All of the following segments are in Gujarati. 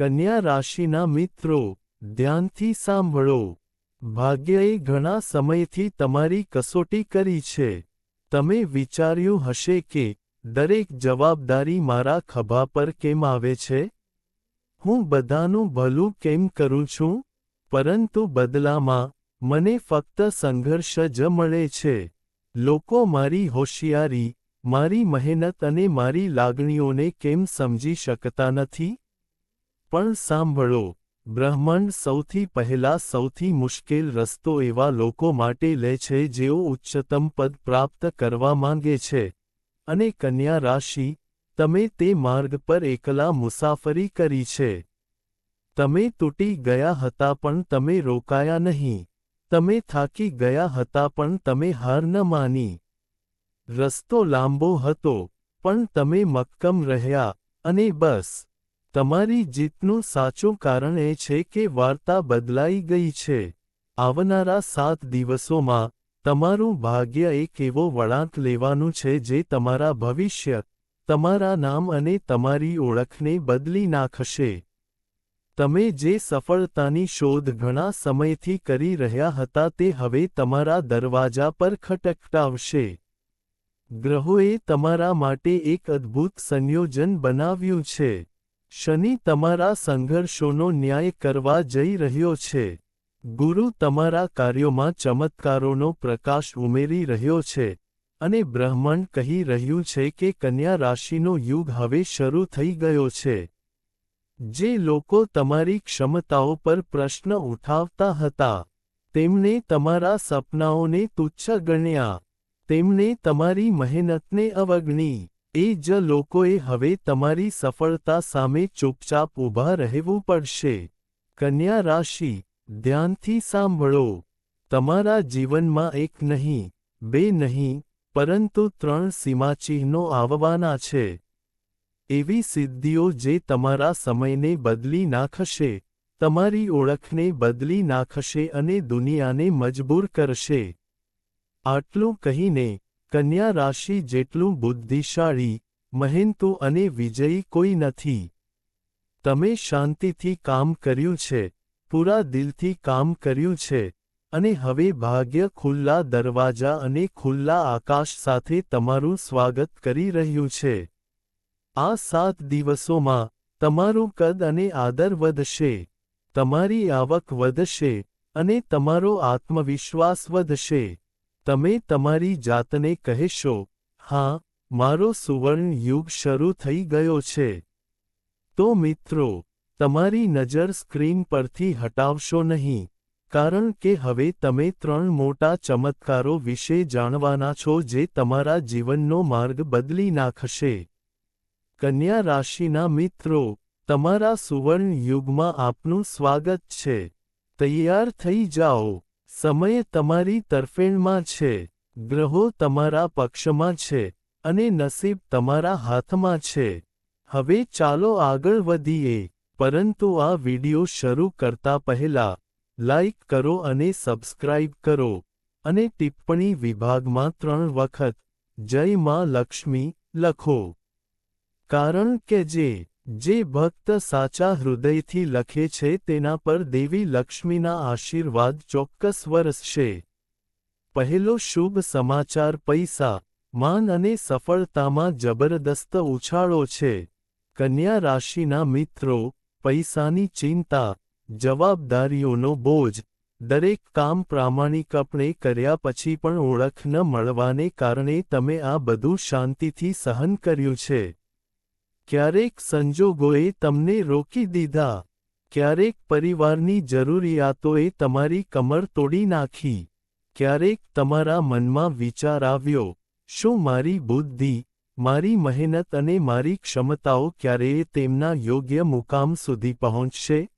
કન્યા રાશિના મિત્રો, ધ્યાનથી સાંભળો. ભાગ્યએ ઘણા સમયથી તમારી કસોટી કરી છે. તમે વિચાર્યું હશે કે, દરેક જવાબદારી મારા ખભા પર કેમ આવે છે? હું બધાનું ભલું કેમ કરું છું? પરંતુ બદલામાં, મને ફક્ત સંઘર્ષ જ મળે છે. લોકો મારી હોશિયારી, મારી મહેનત અને મારી લાગણીઓને કેમ સમજી શકતા નથી? પણ સાંભળો, બ્રહ્માંડ સૌથી પહેલા સૌથી મુશ્કેલ રસ્તો એવા લોકો માટે લે છે જેઓ ઉચ્ચતમ પદ પ્રાપ્ત કરવા માંગે છે. અને કન્યા રાશિ, તમે તે માર્ગ પર એકલા મુસાફરી કરી છે. તમે તૂટી ગયા હતા પણ તમે રોકાયા નહીં. તમે થાકી ગયા હતા પણ તમે હાર ન માની. રસ્તો લાંબો હતો, પણ તમે મક્કમ રહ્યા, અને બસ તમારી જીતનું સાચું કારણ એ છે કે વાર્તા બદલાઈ ગઈ છે. આવનારા સાત દિવસોમાં તમારું ભાગ્ય એક એવો વળાંક લેવાનું છે જે તમારા ભવિષ્ય, તમારા નામ અને તમારી ઓળખને બદલી નાખશે. તમે જે સફળતાની શોધ ઘણા સમયથી કરી રહ્યા હતા તે હવે તમારા દરવાજા પર ખટકટાવશે. ગ્રહોએ તમારા માટે એક અદ્ભુત સંયોજન બનાવ્યું છે. શનિ તમારા સંઘર્ષોનો ન્યાય કરવા જઈ રહ્યો છે. ગુરુ તમારા કાર્યોમાં ચમત્કારોનો પ્રકાશ ઉમેરી રહ્યો છે. અને બ્રહ્માંડ કહી રહ્યું છે કે કન્યા રાશિનો યુગ હવે શરૂ થઈ ગયો છે. જે લોકો તમારી ક્ષમતાઓ પર પ્રશ્ન ઉઠાવતા હતા. તેમણે તમારા સપનાઓને તુચ્છ ગણ્યા. તેમણે તમારી મહેનતને અવગણી. એ જ લોકોએ હવે તમારી સફળતા સામે ચૂપચાપ ઊભા રહેવું પડશે. કન્યા રાશિ, ધ્યાનથી સાંભળો. તમારા જીવનમાં એક નહીં, બે નહીં, પરંતુ ત્રણ સીમાચિહ્નો આવવાના છે. એવી સિદ્ધિઓ જે તમારા સમયને બદલી નાખશે, તમારી ઓળખને બદલી નાખશે અને દુનિયાને મજબૂર કરશે. આટલું કહીને કન્યા રાશિ જેટલું બુદ્ધિશાળી, મહેનતુ અને વિજયી કોઈ નથી. તમે શાંતિથી કામ કર્યું છે, પૂરા દિલથી કામ કર્યું છે, અને હવે ભાગ્ય ખુલ્લા દરવાજા અને ખુલ્લા આકાશ સાથે તમારું સ્વાગત કરી રહ્યું છે. આ સાત દિવસોમાં તમારું કદ અને આદર વધશે, તમારી આવક વધશે, અને તમારો આત્મવિશ્વાસ વધશે. તમે તમારી જાતને કહેશો, હા, મારો સુવર્ણ યુગ શરૂ થઈ ગયો છે. તો મિત્રો, તમારી નજર સ્ક્રીન પરથી હટાવશો નહીં, કારણ કે હવે તમે ત્રણ મોટા ચમત્કારો વિશે જાણવાના છો જે તમારા જીવનનો માર્ગ બદલી નાખશે. કન્યા રાશિના મિત્રો, તમારા સુવર્ણ યુગમાં આપનું સ્વાગત છે. તૈયાર થઈ જાઓ. સમય તમારી તરફેણમાં છે, ગ્રહો તમારા પક્ષમાં છે અને નસીબ તમારા હાથમાં છે. હવે ચાલો આગળ વધીએ, પરંતુ આ વિડિયો શરૂ કરતા પહેલા લાઇક કરો અને સબસ્ક્રાઇબ કરો. અને ટિપ્પણી વિભાગમાં ત્રણ વખત, જય માં લક્ષ્મી, લખો. કારણ કે જે જે ભક્ત સાચા હૃદયથી લખે છે તેના પર દેવી લક્ષ્મીના આશીર્વાદ ચોક્કસ વરસશે. પહેલો શુભ સમાચાર પૈસા. માન અને સફળતામાં જબરદસ્ત ઉછાળો છે. કન્યા રાશિના મિત્રો, પૈસાની ચિંતા, જવાબદારીઓનો બોજ. દરેક કામ પ્રામાણિકપણે કર્યા પછી પણ ઓળખ ન મળવાને કારણે તમે આ બધું શાંતિથી સહન કર્યું છે. ક્યારેક સંજોગોએ તમને રોકી દીધા. ક્યારેક પરિવારની જરૂરિયાતોએ તમારી કમર તોડી નાખી. ક્યારેક તમારા મનમાં વિચાર આવ્યો, શું મારી બુદ્ધિ, મારી મહેનત અને મારી ક્ષમતાઓ ક્યારેય તેમના યોગ્ય મુકામ સુધી પહોંચશે?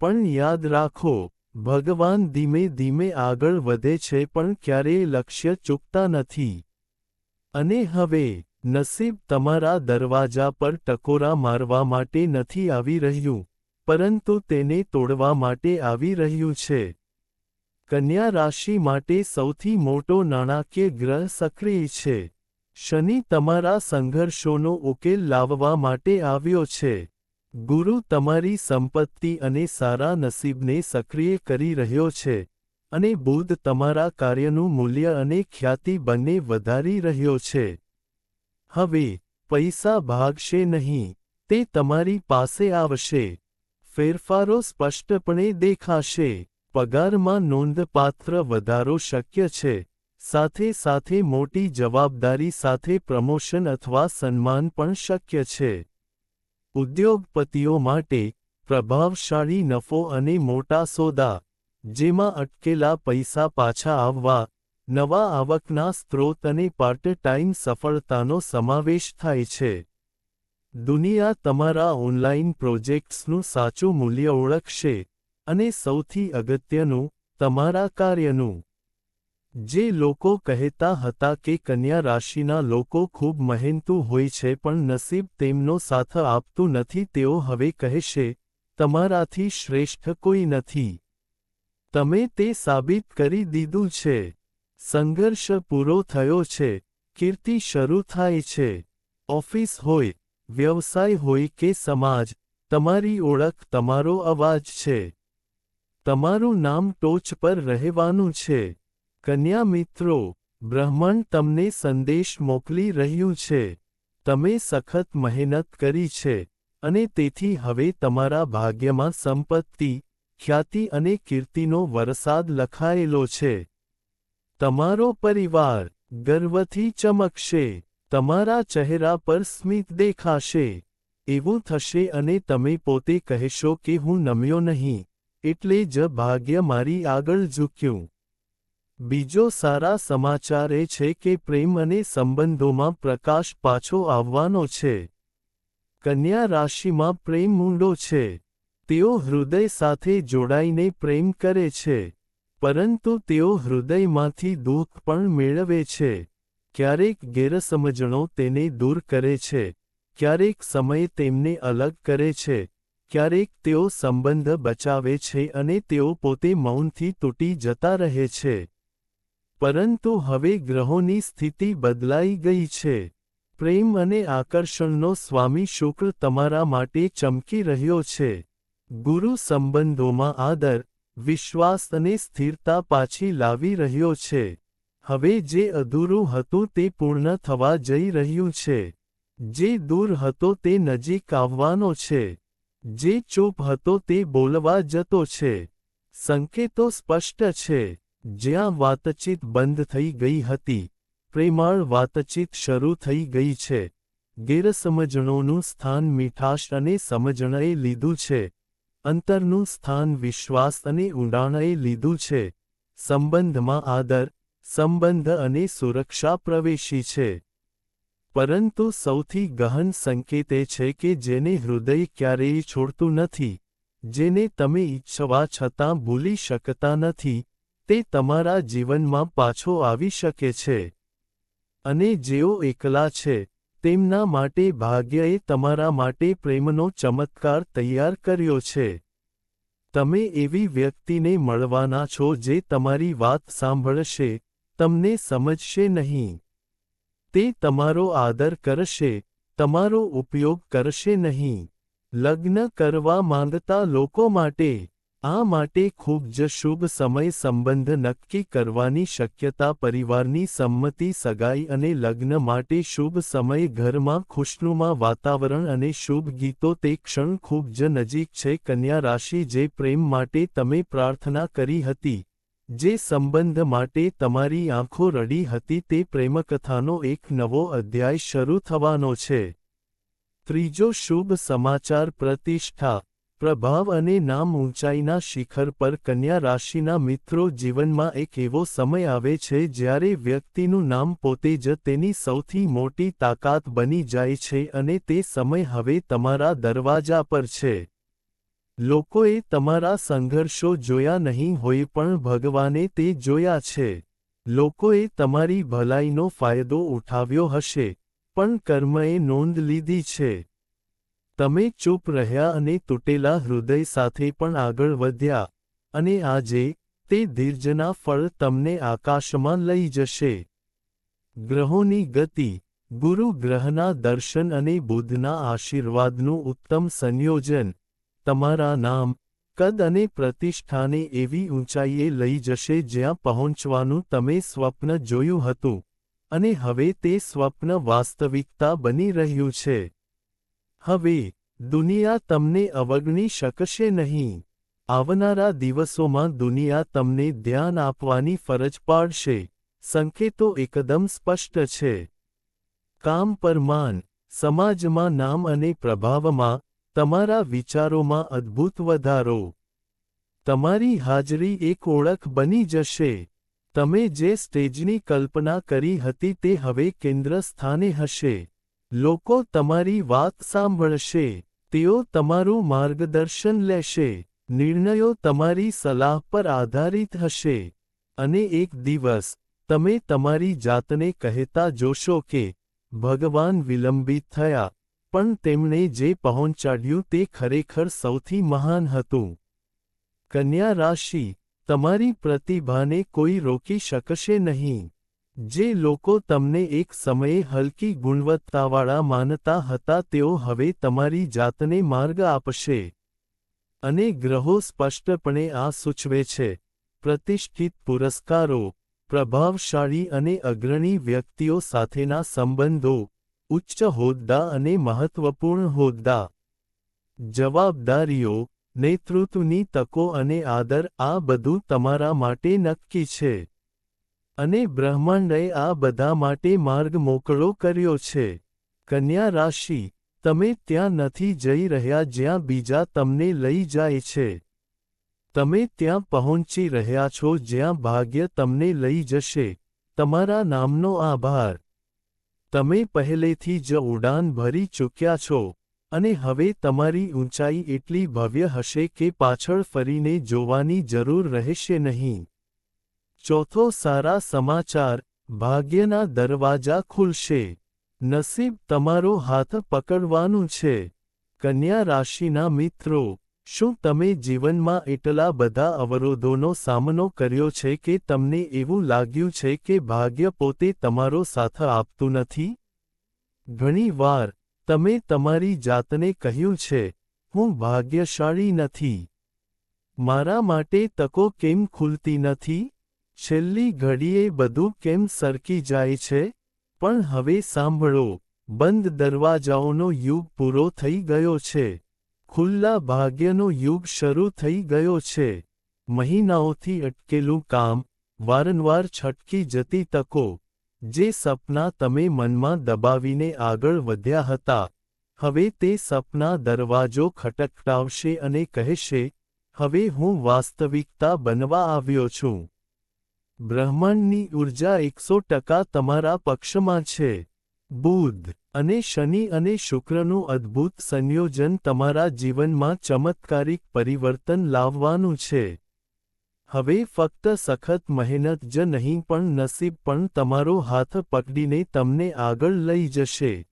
પણ યાદ રાખો, ભગવાન ધીમે ધીમે આગળ વધે છે પણ ક્યારેય લક્ષ્ય ચૂકતા નથી. અને હવે નસીબ તમારા દરવાજા પર ટકોરા મારવા માટે નથી આવી રહ્યું, પરંતુ તેને તોડવા માટે આવી રહ્યું છે. કન્યા રાશિ માટે સૌથી મોટો નાણાકીય ગ્રહ સક્રિય છે. શનિ તમારા સંઘર્ષોનો ઉકેલ લાવવા માટે આવ્યો છે. ગુરુ તમારી સંપત્તિ અને સારા નસીબને સક્રિય કરી રહ્યો છે અને બુધ તમારા કાર્યનું મૂલ્ય અને ખ્યાતિ બંને વધારી રહ્યો છે. હવે, પૈસા ભાગશે નહીં, તે તમારી પાસે આવશે. ફેરફારો સ્પષ્ટપણે દેખાશે. પગારમાં નોંધપાત્ર વધારો શક્ય છે. સાથે સાથે મોટી જવાબદારી સાથે પ્રમોશન અથવા સન્માન પણ શક્ય છે. ઉદ્યોગપતિઓ માટે પ્રભાવશાળી નફો અને મોટા સોદા, જેમાં અટકેલા પૈસા પાછા આવવા નવા આવકના સ્ત્રોત અને પાર્ટ ટાઈમ સફળતાનો સમાવેશ થાય છે. દુનિયા તમારા ઓનલાઈન પ્રોજેક્ટ્સનું સાચું મૂલ્ય ઓળખશે અને સૌથી અગત્યનું, તમારા કાર્યનું. જે લોકો કહેતા હતા કે કન્યા રાશિના લોકો ખૂબ મહેનતુ હોય છે પણ નસીબ તેમનો સાથ આપતું નથી, તેઓ હવે કહેશે, તમારાથી શ્રેષ્ઠ કોઈ નથી. તમે તે સાબિત કરી દીધું છે. સંઘર્ષ પૂરો થયો છે, કીર્તિ શરૂ થાય છે. ઓફિસ હોય, વ્યવસાય હોય કે સમાજ, તમારી ઓળખ તમારો અવાજ છે. તમારું નામ ટોચ પર રહેવાનું છે. કન્યા મિત્રો, બ્રહ્માંડ તમને સંદેશ મોકલી રહ્યું છે. તમે સખત મહેનત કરી છે, અને તેથી હવે તમારા ભાગ્યમાં સંપત્તિ, ખ્યાતિ અને કીર્તિનો વરસાદ લખાયેલો છે. તમારો પરિવાર ગર્વથી ચમકશે, તમારા ચહેરા પર સ્મિત દેખાશે. એવું થશે અને તમે પોતે કહેશો કે હું નમ્યો નહીં, એટલે જ ભાગ્ય મારી આગળ ઝૂક્યું. બીજો સારા સમાચાર એ છે કે પ્રેમ અને સંબંધોમાં પ્રકાશ પાછો આવવાનો છે. કન્યા રાશિમાં પ્રેમ ઊંડો છે. તેઓ હૃદય સાથે જોડાઈને પ્રેમ કરે છે. પરંતુ તેઓ હૃદયમાંથી દુઃખ પણ મેળવે છે. ક્યારેક ગેરસમજણો તેને દૂર કરે છે. ક્યારેક સમય તેમને અલગ કરે છે. ક્યારેક તેઓ સંબંધ બચાવે છે અને તેઓ પોતે મૌનથી તૂટી જતા રહે છે. પરંતુ હવે ગ્રહોની સ્થિતિ બદલાઈ ગઈ છે. પ્રેમ અને આકર્ષણનો સ્વામી શુક્ર તમારા માટે ચમકી રહ્યો છે. ગુરુ સંબંધોમાં આદર વિશ્વાસ અને સ્થિરતા પાછી લાવી રહ્યો છે. હવે જે અધૂરું હતું તે પૂર્ણ થવા જઈ રહ્યું છે. જે દૂર હતો તે નજીક આવવાનો છે. જે ચૂપ હતો તે બોલવા જતો છે. સંકેતો સ્પષ્ટ છે. જ્યાં વાતચીત બંધ થઈ ગઈ હતી. પ્રેમાળ વાતચીત શરૂ થઈ ગઈ છે. ગેરસમજણોનું સ્થાન મીઠાશ અને સમજણએ લીધું છે. અંતરનું સ્થાન વિશ્વાસ અને ઊંડાણએ લીધું છે. સંબંધમાં આદર, સંબંધ અને સુરક્ષા પ્રવેશી છે. પરંતુ સૌથી ગહન સંકેત એ છે કે જેને હૃદય ક્યારેય છોડતું નથી, જેને તમે ઈચ્છવા છતાં ભૂલી શકતા નથી, તે તમારા જીવનમાં પાછો આવી શકે છે. અને જેઓ એકલા છે તેમના માટે ભાગ્યએ તમારા માટે પ્રેમનો ચમત્કાર તૈયાર કર્યો છે. તમે એવી વ્યક્તિને મળવાના છો જે તમારી વાત સાંભળશે, તમને સમજશે નહીં. તે તમારો આદર કરશે, તમારો ઉપયોગ કરશે નહીં. લગ્ન કરવા માંગતા લોકો માટે આ માટે ખૂબ જ શુભ સમય સંબંધ નક્કી કરવાની શક્યતા પરિવારની સંમતિ સગાઈ અને લગ્ન માટે શુભ સમય ઘરમાં ખુશનુમા વાતાવરણ અને શુભ ગીતો તે ક્ષણ ખૂબ જ નજીક છે. કન્યા રાશિ જે પ્રેમ માટે તમે પ્રાર્થના કરી હતી, જે સંબંધ માટે તમારી આંખો રડી હતી તે પ્રેમકથાનો એક નવો અધ્યાય શરૂ થવાનો છે. ત્રીજો શુભ સમાચાર પ્રતિષ્ઠા પ્રભાવ અને નામ ઊંચાઈના શિખર પર કન્યા રાશિના મિત્રો જીવનમાં એક એવો સમય આવે છે જ્યારે વ્યક્તિનું નામ પોતે જ તેની સૌથી મોટી તાકાત બની જાય છે અને તે સમય હવે તમારા દરવાજા પર છે. લોકોએ તમારા સંઘર્ષો જોયા નહીં હોય પણ ભગવાને તે જોયા છે. લોકોએ તમારી ભલાઈનો ફાયદો ઉઠાવ્યો હશે, પણ કર્મએ નોંધ લીધી છે. તમે ચૂપ રહ્યા અને તૂટેલા હૃદય સાથે પણ આગળ વધ્યા. અને આજે, તે ધીરજના ફળ તમને આકાશમાં લઈ જશે. ગ્રહોની ગતિ, ગુરુ ગ્રહના દર્શન અને બુધના આશીર્વાદનું ઉત્તમ સંયોજન. તમારા નામ, કદ અને પ્રતિષ્ઠાને એવી ઊંચાઈએ લઈ જશે જ્યાં પહોંચવાનું તમે સ્વપ્ન જોયું હતું. અને હવે તે સ્વપ્ન વાસ્તવિકતા બની રહ્યું છે. હવે, દુનિયા તમને અવગણી શકશે નહીં. આવનારા દિવસોમાં દુનિયા તમને ધ્યાન આપવાની ફરજ પાડશે. સંકેતો એકદમ સ્પષ્ટ છે. કામ પર માન સમાજમાં નામ અને પ્રભાવમાં, તમારા વિચારોમાં અદ્ભુત વધારો. તમારી હાજરી એક ઓળખ બની જશે. તમે જે સ્ટેજની કલ્પના કરી હતી તે હવે કેન્દ્ર સ્થાને હશે. લોકો તમારી વાત સાંભળશે, તેઓ તમારું માર્ગદર્શન લેશે, નિર્ણયો તમારી સલાહ પર આધારિત હશે. અને એક દિવસ, તમે તમારી જાતને કહેતા જોશો કે, ભગવાન વિલંબિત થયા, પણ તેમણે જે પહોંચાડ્યું તે ખરેખર સૌથી મહાન હતું. કન્યા રાશિ, તમારી પ્રતિભાને કોઈ રોકી શકશે નહીં. જે લોકો તમને એક સમયે હલકી ગુણવત્તાવાળા માનતા હતા તેઓ હવે તમારી જાતને માર્ગ આપશે. અને ગ્રહો સ્પષ્ટપણે આ સૂચવે છે. પ્રતિષ્ઠિત પુરસ્કારો, પ્રભાવશાળી અને અગ્રણી વ્યક્તિઓ સાથેના સંબંધો, ઉચ્ચ હોદ્દા અને મહત્વપૂર્ણ હોદ્દા. જવાબદારીઓ, નેતૃત્વની તકો અને આદર આ બધું તમારા માટે નક્કી છે. અને બ્રહ્માંડે આ બધા માટે માર્ગ મોકળો કર્યો છે. કન્યા રાશિ, તમે ત્યાં નથી જઈ રહ્યા જ્યાં બીજા તમને લઈ જાય છે. તમે ત્યાં પહોંચી રહ્યા છો જ્યાં ભાગ્ય તમને લઈ જશે. તમારા નામનો આભાર. તમે પહેલેથી જ ઉડાન ભરી ચૂક્યા છો અને હવે તમારી ઊંચાઈ એટલી ભવ્ય હશે કે પાછળ ફરીને જોવાની જરૂર રહેશે નહીં. ચોથો સારા સમાચાર, ભાગ્યના દરવાજા ખુલશે. નસીબ તમારો હાથ પકડવાનું છે. કન્યા રાશિના મિત્રો, શું તમે જીવનમાં એટલા બધા અવરોધોનો સામનો કર્યો છે કે તમને એવું લાગ્યું છે કે ભાગ્ય પોતે તમારો સાથ આપતું નથી? ઘણી વાર, તમે તમારી જાતને કહ્યું છે, હું ભાગ્યશાળી નથી. મારા માટે તકો કેમ ખુલતી નથી? છેલ્લી ઘડીએ બધું કેમ સરકી જાય છે? પણ હવે સાંભળો, બંધ દરવાજાઓનો યુગ પૂરો થઈ ગયો છે. ખુલ્લા ભાગ્યનો યુગ શરૂ થઈ ગયો છે. મહિનાઓથી અટકેલું કામ વારંવાર છટકી જતી તકો, જે સપના તમે મનમાં દબાવીને આગળ વધ્યા હતા. હવે તે સપના દરવાજો ખટખટાવશે અને કહેશે, હવે હું વાસ્તવિકતા બનવા આવ્યો છું. બ્રહ્માંડની ઊર્જા એકસો ટકા તમારા પક્ષમાં છે. બુધ અને શનિ અને શુક્રનું અદ્ભુત સંયોજન તમારા જીવનમાં ચમત્કારિક પરિવર્તન લાવવાનું છે. હવે ફક્ત સખત મહેનત જ નહીં, પણ નસીબ પણ તમારો હાથ પકડીને તમને આગળ લઈ જશે.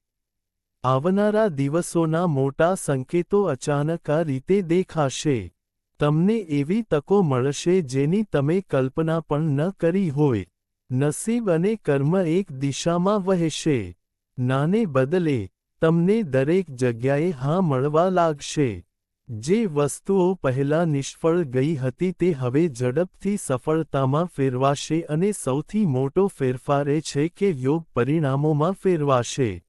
આવનારા દિવસોના મોટા સંકેતો અચાનક આ રીતે દેખાશે. તમને એવી તકો મળશે જેની તમે કલ્પના પણ ન કરી હોય. નસીબ અને કર્મ એક દિશામાં વહેશે. નાને બદલે, તમને દરેક જગ્યાએ હા મળવા લાગશે. જે વસ્તુઓ પહેલા નિષ્ફળ ગઈ હતી તે હવે ઝડપથી સફળતામાં ફેરવાશે અને સૌથી મોટો ફેરફાર એ છે કે યોગ પરિણામોમાં ફેરવાશે.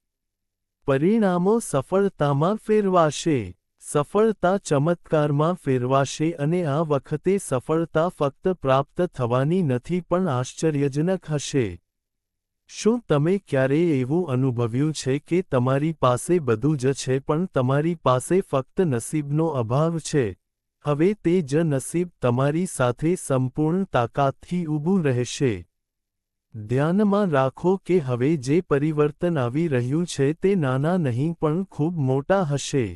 પરિણામો સફળતામાં ફેરવાશે. સફળતા ચમત્કારમાં ફેરવાશે અને આ વખતે સફળતા ફક્ત પ્રાપ્ત થવાની નથી પણ આશ્ચર્યજનક હશે. શું તમે ક્યારેય એવું અનુભવ્યું છે કે તમારી પાસે બધું જ છે પણ તમારી પાસે ફક્ત નસીબનો અભાવ છે? હવે તે જ નસીબ તમારી સાથે સંપૂર્ણ તાકાતથી ઊભું રહેશે. ધ્યાનમાં રાખો કે હવે જે પરિવર્તન આવી રહ્યું છે તે નાના નહીં પણ ખૂબ મોટા હશે.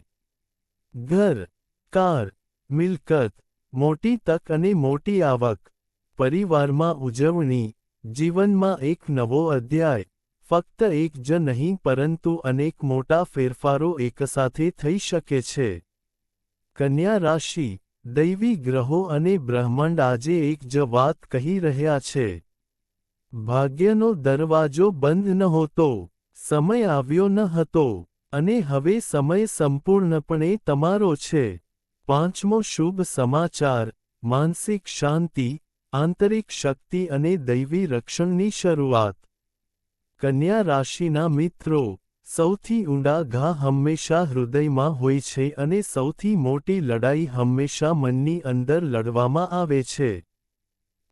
ઘર, કાર, મિલકત, મોટી તક અને મોટી આવક. પરિવારમાં ઉજવણી, જીવનમાં એક નવો અધ્યાય, ફક્ત એક જ નહીં પરંતુ અનેક મોટા ફેરફારો એકસાથે થઈ શકે છે. કન્યા રાશિ, દૈવી ગ્રહો અને બ્રહ્માંડ આજે એક જ વાત કહી રહ્યા છે. ભાગ્યનો દરવાજો બંધ નહોતો સમય આવ્યો ન હતો. અને હવે સમય સંપૂર્ણપણે તમારો છે. પાંચમો શુભ સમાચાર, માનસિક શાંતિ, આંતરિક શક્તિ અને દૈવી રક્ષણની શરૂઆત. કન્યા રાશિના મિત્રો, સૌથી ઊંડા ઘા હંમેશા હૃદયમાં હોય છે અને સૌથી મોટી લડાઈ હંમેશા મનની અંદર લડવામાં આવે છે.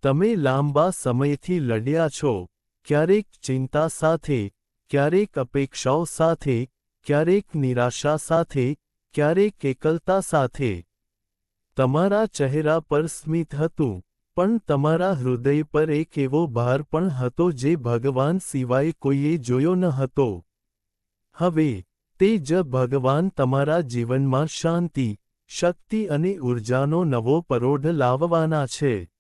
તમે લાંબા સમયથી લડ્યા છો. ક્યારેક ચિંતા સાથે, ક્યારેક અપેક્ષાઓ સાથે ક્યારેક નિરાશા સાથે, ક્યારેક એકલતા સાથે. તમારા ચહેરા પર સ્મિત હતું, પણ તમારા હૃદય પર એક એવો ભાર પણ હતો જે ભગવાન સિવાય કોઈએ જોયો ન હતો. હવે, તે જ ભગવાન તમારા જીવનમાં શાંતિ, શક્તિ અને ઊર્જાનો નવો પરોઢ લાવવાના છે.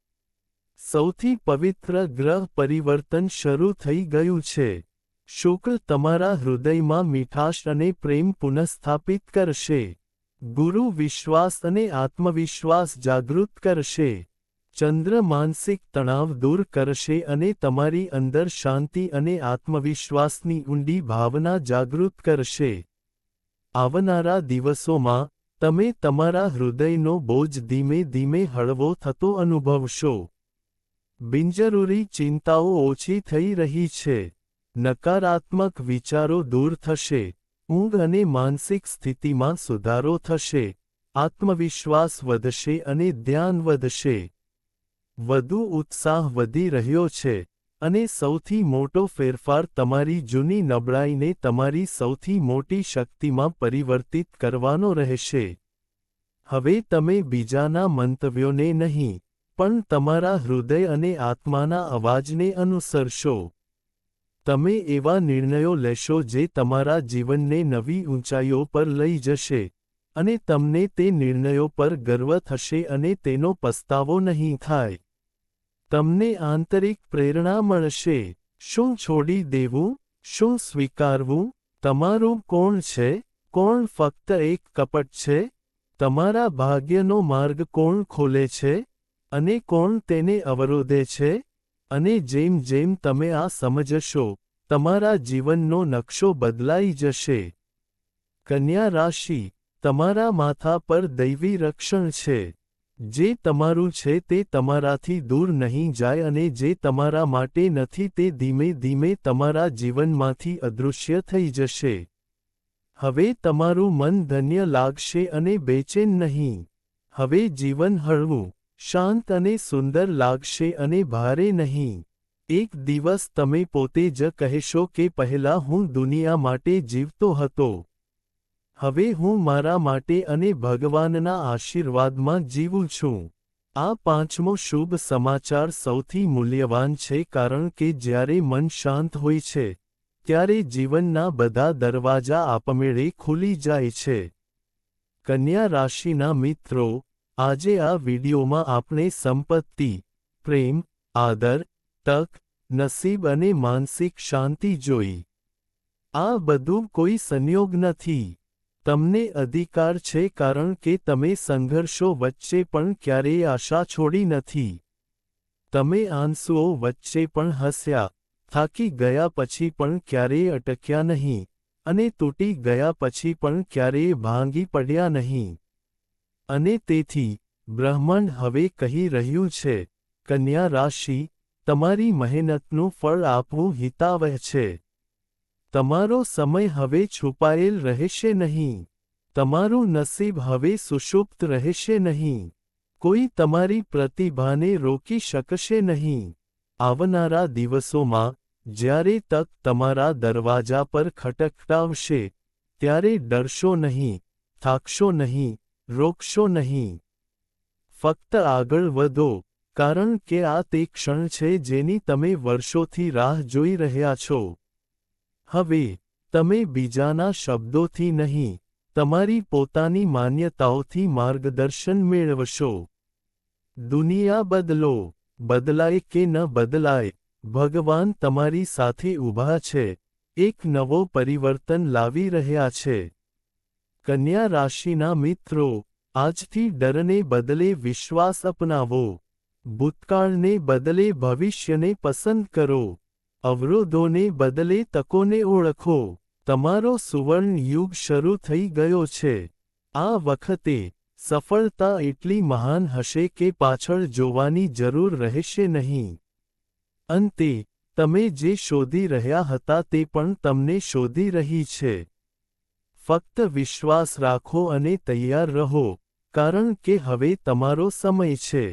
સૌથી પવિત્ર ગ્રહ પરિવર્તન શરૂ થઈ ગયું છે. શુક્લ તમારા હૃદયમાં મીઠાશ અને પ્રેમ પુનઃસ્થાપિત કરશે. ગુરુ વિશ્વાસ અને આત્મવિશ્વાસ જાગૃત કરશે. ચંદ્ર માનસિક તણાવ દૂર કરશે અને તમારી અંદર શાંતિ અને આત્મવિશ્વાસની ઊંડી ભાવના જાગૃત કરશે. આવનારા દિવસોમાં, તમે તમારા હૃદયનો બોજ ધીમે ધીમે હળવો થતો અનુભવશો. બિનજરૂરી ચિંતાઓ ઓછી થઈ રહી છે. નકારાત્મક વિચારો દૂર થશે. ઊંઘ અને માનસિક સ્થિતિમાં સુધારો થશે. આત્મવિશ્વાસ વધશે અને ધ્યાન વધશે. વધુ ઉત્સાહ વધી રહ્યો છે અને સૌથી મોટો ફેરફાર તમારી જૂની નબળાઈને તમારી સૌથી મોટી શક્તિમાં પરિવર્તિત કરવાનો રહેશે. હવે તમે બીજાના મંતવ્યોને નહીં, પણ તમારા હૃદય અને આત્માના અવાજને અનુસરશો. તમે એવા નિર્ણયો લેશો જે તમારા જીવનને નવી ઊંચાઈઓ પર લઈ જશે અને તમને તે નિર્ણયો પર ગર્વ થશે અને તેનો પસ્તાવો નહીં થાય. તમને આંતરિક પ્રેરણા મળશે. શું છોડી દેવું? શું સ્વીકારવું? તમારું કોણ છે? કોણ ફક્ત એક કપટ છે? તમારા ભાગ્યનો માર્ગ કોણ ખોલે છે? અને કોણ તેને અવરોધે છે? અને જેમ જેમ તમે આ સમજશો, તમારા જીવનનો નકશો બદલાઈ જશે. કન્યા રાશિ, તમારા માથા પર દૈવી રક્ષણ છે. જે તમારું છે તે તમારાથી દૂર નહીં જાય અને જે તમારા માટે નથી તે ધીમે ધીમે તમારા જીવનમાંથી અદૃશ્ય થઈ જશે. હવે તમારું મન ધન્ય લાગશે અને બેચેન નહીં. હવે જીવન હળવું. શાંત અને સુંદર લાગશે અને ભારે નહીં. એક દિવસ તમે પોતે જ કહેશો કે પહેલા હું દુનિયા માટે જીવતો હતો. હવે હું મારા માટે અને ભગવાનના આશીર્વાદમાં જીવું છું. આ પાંચમો શુભ સમાચાર સૌથી મૂલ્યવાન છે કારણ કે જ્યારે મન શાંત હોય છે, ત્યારે જીવનના બધા દરવાજા આપમેળે ખુલી જાય છે. કન્યા રાશિના મિત્રો આજે આ વિડીયોમાં આપણે સંપત્તિ, પ્રેમ, આદર, તક, નસીબ અને માનસિક શાંતિ જોઈ. આ બધું કોઈ સંયોગ નથી. તમને અધિકાર છે કારણ કે તમે સંઘર્ષો વચ્ચે પણ ક્યારેય આશા છોડી નથી. તમે આંસુઓ વચ્ચે પણ હસ્યા, થાકી ગયા પછી પણ ક્યારેય અટક્યા નહીં અને તૂટી ગયા પછી પણ ક્યારેય ભાંગી પડ્યા નહીં. અને તેથી બ્રહ્માંડ હવે કહી રહ્યું છે, કન્યા રાશિ, તમારી મહેનતનું ફળ આપવું હિતાવહ છે. તમારો સમય હવે છુપાયેલ રહેશે નહીં. તમારું નસીબ હવે સુષુપ્ત રહેશે નહીં. કોઈ તમારી પ્રતિભાને રોકી શકશે નહીં. આવનારા દિવસોમાં, જ્યારે તક તમારા દરવાજા પર ખટખટાવશે ત્યારે ડરશો નહીં, થાકશો નહીં રોકશો નહીં. ફક્ત આગળ વધો, કારણ કે આ તે ક્ષણ છે જેની તમે વર્ષોથી રાહ જોઈ રહ્યા છો. હવે, તમે બીજાના શબ્દોથી નહીં, તમારી પોતાની માન્યતાઓથી માર્ગદર્શન મેળવશો. દુનિયા બદલો, બદલાય કે ન બદલાય, ભગવાન તમારી સાથે ઊભા છે, એક નવો પરિવર્તન લાવી રહ્યા છે. કન્યા રાશિના મિત્રો, આજથી ડરને બદલે વિશ્વાસ અપનાવો. ભૂતકાળને બદલે ભવિષ્યને પસંદ કરો. અવરોધોને બદલે તકોને ઓળખો. તમારો સુવર્ણ યુગ શરૂ થઈ ગયો છે. આ વખતે સફળતા એટલી મહાન હશે કે પાછળ જોવાની જરૂર રહેશે નહીં. અંતે, તમે જે શોધી રહ્યા હતા તે પણ તમને શોધી રહી છે. ફક્ત વિશ્વાસ રાખો અને તૈયાર રહો કારણ કે હવે તમારો સમય છે.